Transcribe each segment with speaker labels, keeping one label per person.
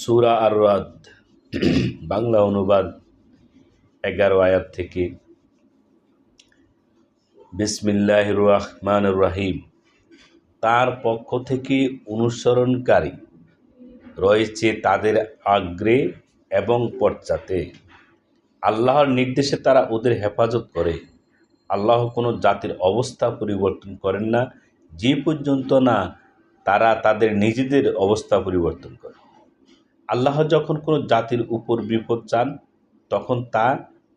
Speaker 1: সুরা আর বাংলা অনুবাদ এগারো আয়াত থেকে। বিসমিল্লাহ রহমান রাহিম তার পক্ষ থেকে অনুসরণকারী রয়েছে তাদের আগ্রে এবং পশ্চাতে। আল্লাহর নির্দেশে তারা ওদের হেফাজত করে। আল্লাহ কোনো জাতির অবস্থা পরিবর্তন করেন না। যে পর্যন্ত না তারা তাদের নিজেদের অবস্থা পরিবর্তন করে। আল্লাহ যখন কোনো জাতির উপর বিপদ চান, তখন তা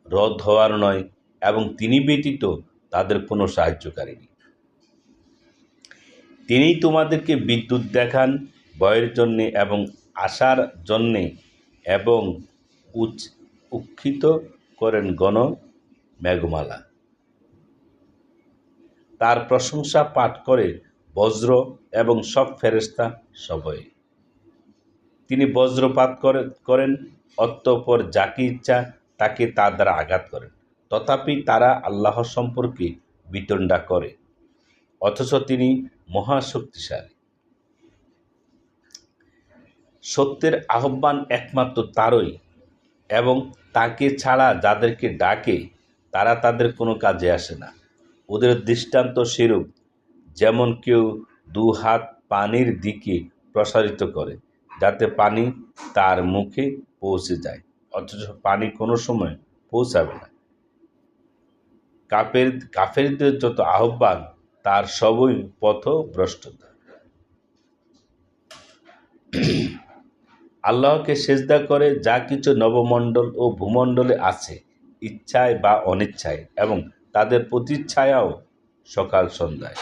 Speaker 1: রদ হওয়ার নয় এবং তিনি ব্যতীত তাদের কোনো সাহায্যকারী নেই। তিনি তোমাদেরকে বিদ্যুৎ দেখান ভয়ের জন্যে এবং আশার জন্যে এবং উচ উক্ষিত করেন গণ মেঘমালা। তার প্রশংসা পাঠ করে বজ্র এবং সব ফেরেস্তা সবই। তিনি বজ্রপাত করে, করেন, অতঃপর যাকে ইচ্ছা তাকে তার দ্বারা আঘাত করেন। তথাপি তারা আল্লাহ সম্পর্কে বিতণ্ডা করে, অথচ তিনি মহাশক্তিশালী। সত্যের আহ্বান একমাত্র তারই, এবং তাকে ছাড়া যাদেরকে ডাকে, তারা তাদের কোনো কাজে আসে না। ওদের দৃষ্টান্ত সেরূপ, যেমন কেউ দু হাত পানির দিকে প্রসারিত করে। যাতে পানি তার মুখে পৌঁছে যায়। অথচ পানি কোনো সময় পৌঁছাবে না। কাপের, কাফেরদের যত আহ্বান, তার সবই পথ ভ্রষ্টতা আল্লাহকে সেজদা করে যা কিছু নবমণ্ডল ও ভূমণ্ডলে আছে, ইচ্ছায় বা অনিচ্ছায়, এবং তাদের প্রতিচ্ছায়াও সকাল সন্ধ্যায়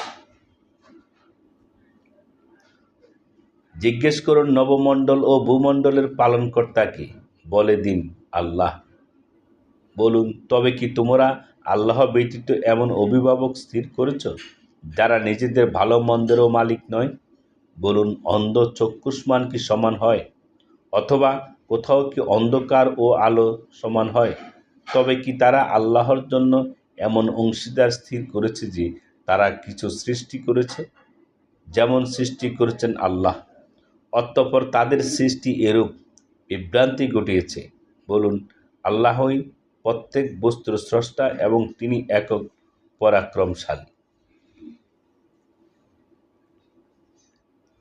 Speaker 1: জিজ্ঞেস করুন নবমণ্ডল ও ভূমণ্ডলের পালনকর্তাকে বলে দিন আল্লাহ। বলুন, তবে কি তোমরা আল্লাহ ব্যতীত এমন অভিভাবক স্থির করেছ, যারা নিজেদের ভালো মন্দেরও মালিক নয়? বলুন, অন্ধ চক্ষুষ্মান কি সমান হয়? অথবা কোথাও কি অন্ধকার ও আলো সমান হয়? তবে কি তারা আল্লাহর জন্য এমন অংশীদার স্থির করেছে যে তারা কিছু সৃষ্টি করেছে? যেমন সৃষ্টি করেছেন আল্লাহ। অতঃপর তাদের সৃষ্টি এরূপ বিভ্রান্তি ঘটিয়েছে। বলুন, আল্লাহই প্রত্যেক বস্তুর স্রষ্টা এবং তিনি একক পরাক্রমশালী।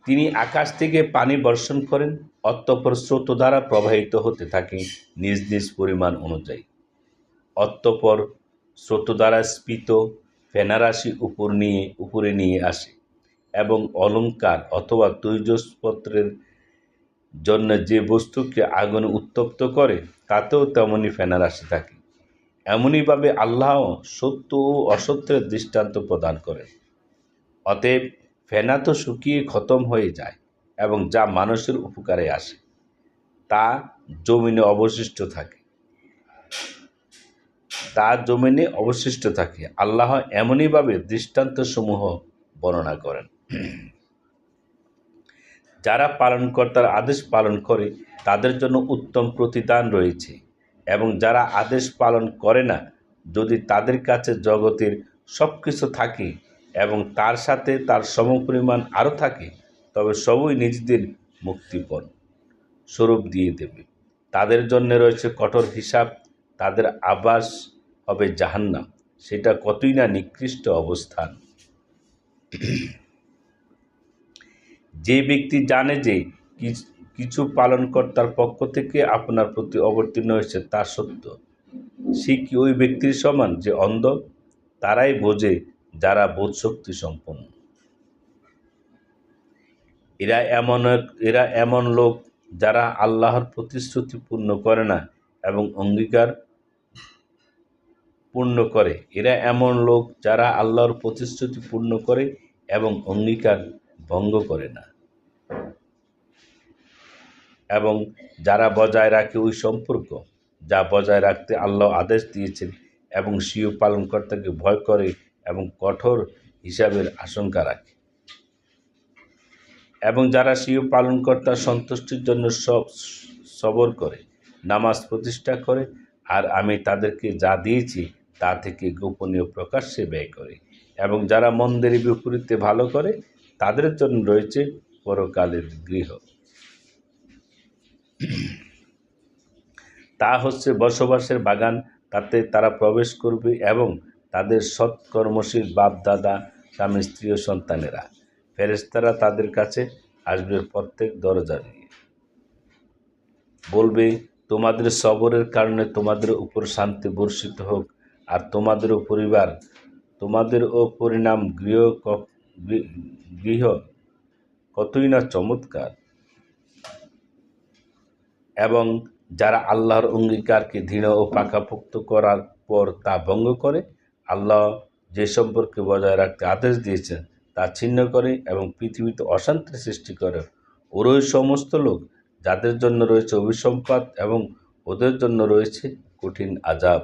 Speaker 1: তিনি আকাশ থেকে পানি বর্ষণ করেন, অতঃপর স্রোত দ্বারা প্রবাহিত হতে থাকে নিজ নিজ পরিমাণ অনুযায়ী। অতঃপর স্রোত দ্বারা স্ফীত ফেনারাশি উপর নিয়ে, উপরে নিয়ে আসে। এবং অলঙ্কার অথবা তৈজসপত্রের জন্য যে বস্তুকে আগুনে উত্তপ্ত করে, তাতেও তেমনই ফেনারাশি থাকে। এমনইভাবে আল্লাহ সত্য ও অসত্যের দৃষ্টান্ত প্রদান করেন। অতএব ফেনা তো শুকিয়ে খতম হয়ে যায় এবং যা মানুষের উপকারে আসে, তা জমিনে অবশিষ্ট থাকে। তা জমিনে অবশিষ্ট থাকে। আল্লাহ এমনইভাবে দৃষ্টান্তসমূহ বর্ণনা করেন। যারা পালনকর্তার আদেশ পালন করে, তাদের জন্য উত্তম প্রতিদান রয়েছে এবং যারা আদেশ পালন করে না, যদি তাদের কাছে জগতের সব কিছু থাকে এবং তার সাথে তার সমপরিমাণ আরও থাকে, তবে সবই নিজেদের মুক্তিপণ স্বরূপ দিয়ে দেবে। তাদের জন্য রয়েছে কঠোর হিসাব, তাদের আবাস হবে জাহান্নাম, সেটা কতই না নিকৃষ্ট অবস্থান। যে ব্যক্তি জানে যে কিছু পালনকর্তার পক্ষ থেকে আপনার প্রতি অবতীর্ণ হয়েছে, তা সত্য। সে কি ওই ব্যক্তির সমান যে অন্ধ? তারাই বোঝে যারা বোধশক্তি সম্পন্ন। এরা এমন এরা এমন লোক যারা আল্লাহর প্রতিশ্রুতি পূর্ণ করে না এবং অঙ্গীকার পূর্ণ করে। এরা এমন লোক যারা আল্লাহর প্রতিশ্রুতি পূর্ণ করে এবং অঙ্গীকার ভঙ্গ করে না। এবং যারা বজায় রাখে ওই সম্পর্ক, যা বজায় রাখতে আল্লাহ আদেশ দিয়েছেন এবং স্বীয় পালনকর্তাকে ভয় করে এবং কঠোর হিসাবের আশঙ্কা রাখে। এবং যারা স্বীয় পালনকর্তার সন্তুষ্টির জন্য সব সবর করে, নামাজ প্রতিষ্ঠা করে, আর আমি তাদেরকে যা দিয়েছি তা থেকে গোপনীয় প্রকাশ্যে ব্যয় করে এবং যারা মন্দিরের বিপরীতে ভালো করে, তাদের জন্য রয়েছে পরকালের গৃহ। তা হচ্ছে বসবাসের বাগান, তাতে তারা প্রবেশ করবে এবং তাদের সৎকর্মশীল বাপ দাদা স্বামী, স্ত্রী ও সন্তানেরা। ফেরেস্তারা তাদের কাছে আসবে প্রত্যেক দরজা নিয়ে। বলবে, তোমাদের সবরের কারণে তোমাদের উপর শান্তি বর্ষিত হোক, আর তোমাদের ও পরিবার, তোমাদের ও পরিণাম গৃহ গৃহ কতই না চমৎকার। এবং যারা আল্লাহর অঙ্গীকারকে দৃঢ় ও পাকাপোক্ত করার পর তা ভঙ্গ করে, আল্লাহ যে সম্পর্কে বজায় রাখতে আদেশ দিয়েছেন তা ছিন্ন করে এবং পৃথিবীতে অশান্তির সৃষ্টি করে। ওরই সমস্ত লোক যাদের জন্য রয়েছে অভিসম্পাদ এবং ওদের জন্য রয়েছে কঠিন আজাব